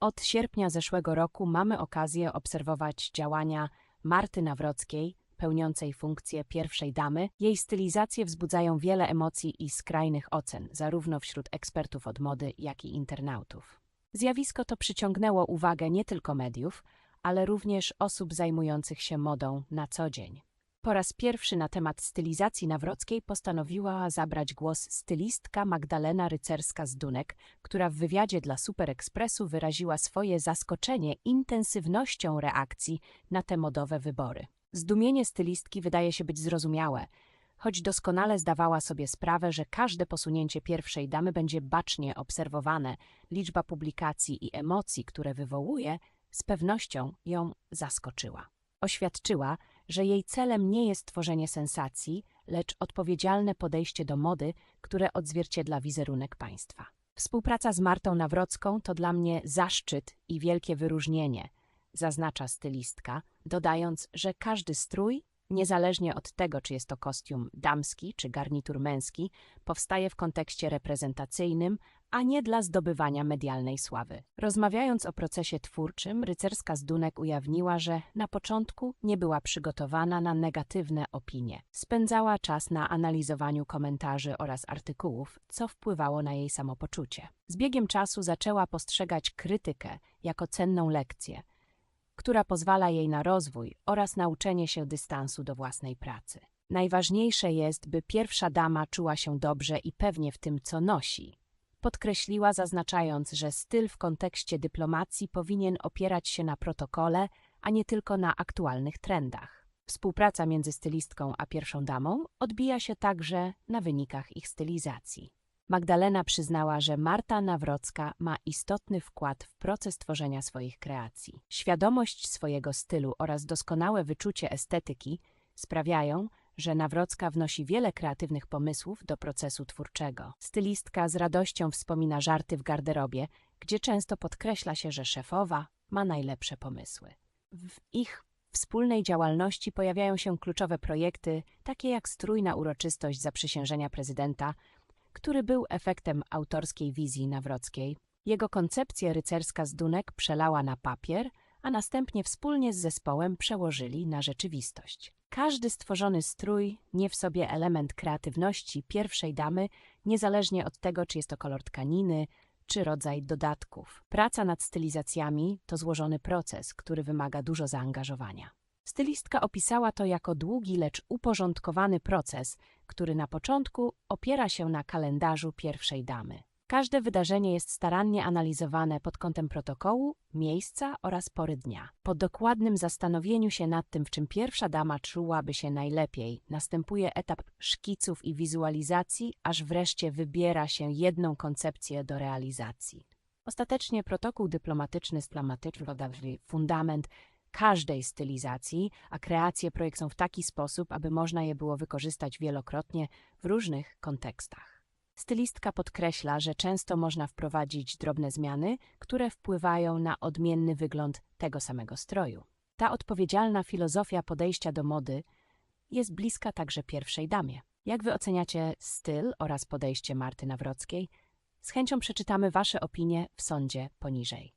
Od sierpnia zeszłego roku mamy okazję obserwować działania Marty Nawrockiej, pełniącej funkcję pierwszej damy. Jej stylizacje wzbudzają wiele emocji i skrajnych ocen, zarówno wśród ekspertów od mody, jak i internautów. Zjawisko to przyciągnęło uwagę nie tylko mediów, ale również osób zajmujących się modą na co dzień. Po raz pierwszy na temat stylizacji Nawrockiej postanowiła zabrać głos stylistka Magdalena Rycerska z Dunek, która w wywiadzie dla Super Expressu wyraziła swoje zaskoczenie intensywnością reakcji na te modowe wybory. Zdumienie stylistki wydaje się być zrozumiałe, choć doskonale zdawała sobie sprawę, że każde posunięcie pierwszej damy będzie bacznie obserwowane, liczba publikacji i emocji, które wywołuje, z pewnością ją zaskoczyła. Oświadczyła, że jej celem nie jest tworzenie sensacji, lecz odpowiedzialne podejście do mody, które odzwierciedla wizerunek państwa. Współpraca z Martą Nawrocką to dla mnie zaszczyt i wielkie wyróżnienie, zaznacza stylistka, dodając, że każdy strój, niezależnie od tego, czy jest to kostium damski czy garnitur męski, powstaje w kontekście reprezentacyjnym, a nie dla zdobywania medialnej sławy. Rozmawiając o procesie twórczym, rycerska z Dunek ujawniła, że na początku nie była przygotowana na negatywne opinie. Spędzała czas na analizowaniu komentarzy oraz artykułów, co wpływało na jej samopoczucie. Z biegiem czasu zaczęła postrzegać krytykę jako cenną lekcję, która pozwala jej na rozwój oraz nauczenie się dystansu do własnej pracy. Najważniejsze jest, by pierwsza dama czuła się dobrze i pewnie w tym, co nosi. Podkreśliła, zaznaczając, że styl w kontekście dyplomacji powinien opierać się na protokole, a nie tylko na aktualnych trendach. Współpraca między stylistką a pierwszą damą odbija się także na wynikach ich stylizacji. Magdalena przyznała, że Marta Nawrocka ma istotny wkład w proces tworzenia swoich kreacji. Świadomość swojego stylu oraz doskonałe wyczucie estetyki sprawiają, że Nawrocka wnosi wiele kreatywnych pomysłów do procesu twórczego. Stylistka z radością wspomina żarty w garderobie, gdzie często podkreśla się, że szefowa ma najlepsze pomysły. W ich wspólnej działalności pojawiają się kluczowe projekty, takie jak strój na uroczystość zaprzysiężenia prezydenta, który był efektem autorskiej wizji Nawrockiej. Jego koncepcję rycerska z Dunek przelała na papier, a następnie wspólnie z zespołem przełożyli na rzeczywistość. Każdy stworzony strój nie w sobie element kreatywności pierwszej damy, niezależnie od tego, czy jest to kolor tkaniny, czy rodzaj dodatków. Praca nad stylizacjami to złożony proces, który wymaga dużo zaangażowania. Stylistka opisała to jako długi, lecz uporządkowany proces, który na początku opiera się na kalendarzu pierwszej damy. Każde wydarzenie jest starannie analizowane pod kątem protokołu, miejsca oraz pory dnia. Po dokładnym zastanowieniu się nad tym, w czym pierwsza dama czułaby się najlepiej, następuje etap szkiców i wizualizacji, aż wreszcie wybiera się jedną koncepcję do realizacji. Ostatecznie protokół dyplomatyczny stanowi fundament każdej stylizacji, a kreacje projekt są w taki sposób, aby można je było wykorzystać wielokrotnie w różnych kontekstach. Stylistka podkreśla, że często można wprowadzić drobne zmiany, które wpływają na odmienny wygląd tego samego stroju. Ta odpowiedzialna filozofia podejścia do mody jest bliska także pierwszej damie. Jak wy oceniacie styl oraz podejście Marty Nawrockiej? Z chęcią przeczytamy wasze opinie w sądzie poniżej.